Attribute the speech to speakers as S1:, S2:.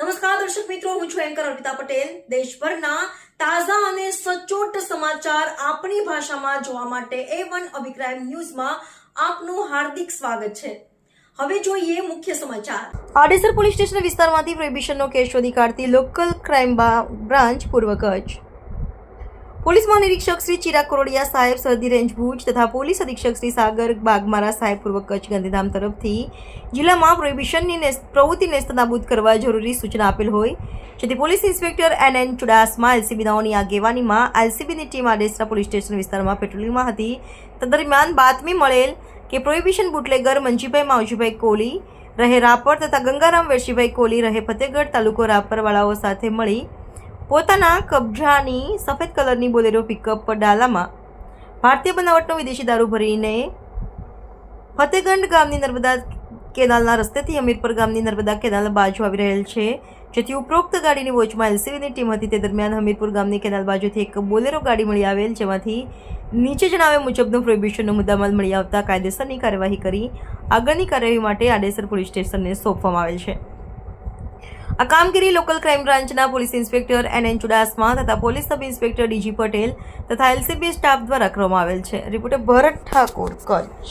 S1: નમસ્કાર, દર્શક મિત્રો, હું છું એન્કર અર્પિતા પટેલ. દેશભરના તાજા અને સચોટ સમાચાર આપણી ભાષામાં જોવા માટે એ વન અભિપ્રાય ન્યૂઝમાં આપનું હાર્દિક સ્વાગત છે. હવે જોઈએ મુખ્ય સમાચાર. આડેસર પોલીસ સ્ટેશન વિસ્તારમાંથી પ્રોહિબિશનનો કેસ શોધી કાઢતી લોકલ ક્રાઇમ બ્રાન્ચ પૂર્વ કચ્છ. પોલીસ મહાનિરીક્ષક શ્રી ચિરાગ કોરોડિયા સાહેબ સરહદી રેન્જ ભુજ તથા પોલીસ અધિક્ષક શ્રી સાગર બાગમારા સાહેબ પૂર્વ કચ્છ ગાંધીધામ તરફથી જિલ્લામાં પ્રોહિબિશનની નેસ્ત- પ્રવૃત્તિ નેસ્તનાબૂદ કરવા જરૂરી સૂચના આપેલ હોય. જેથી police inspector N N Chudasama, LCB દાઓની આગેવાનીમાં એલસીબીની ટીમ આડેસરા પોલીસ સ્ટેશન વિસ્તારમાં પેટ્રોલિંગમાં હતી. તે દરમિયાન બાતમી મળેલ કે પ્રોહિબિશન બુટલેગર મંજીભાઈ માવજીભાઈ કોલી રહે રાપર તથા ગંગારામ વેરશીભાઈ કોલી રહે ફતેગઢ તાલુકો રાપરવાળાઓ સાથે મળી પોતાના કબજાની સફેદ કલરની બોલેરો પિકઅપ ડાલામાં ભારતીય બનાવટનો વિદેશી દારૂ ભરીને ફતેગંડ ગામની નર્મદા કેનાલના રસ્તેથી અમીરપર ગામની નર્મદા કેનાલ બાજુ આવી રહેલ છે, જેથી ઉપરોક્ત ગાડીની વોચમાં એલસીબીની ટીમ હતી. તે દરમિયાન હમીરપુર ગામની કેનાલ બાજુથી એક બોલેરો ગાડી મળી આવેલ, જેમાંથી નીચે જણાવ્યા મુજબનો પ્રોહિબિશનનો મુદ્દામાલ મળી આવતા કાયદેસરની કાર્યવાહી કરી આગળની કાર્યવાહી માટે આડેસર પોલીસ સ્ટેશનને સોંપવામાં આવેલ છે. આ કામગીરી લોકલ ક્રાઇમ બ્રાન્ચના police inspector N N Chudasama તથા police sub inspector D G Patel તથા એલસીબી સ્ટાફ દ્વારા કરવામાં આવેલ છે. રિપોર્ટર ભરત ઠાકોર, કચ્છ.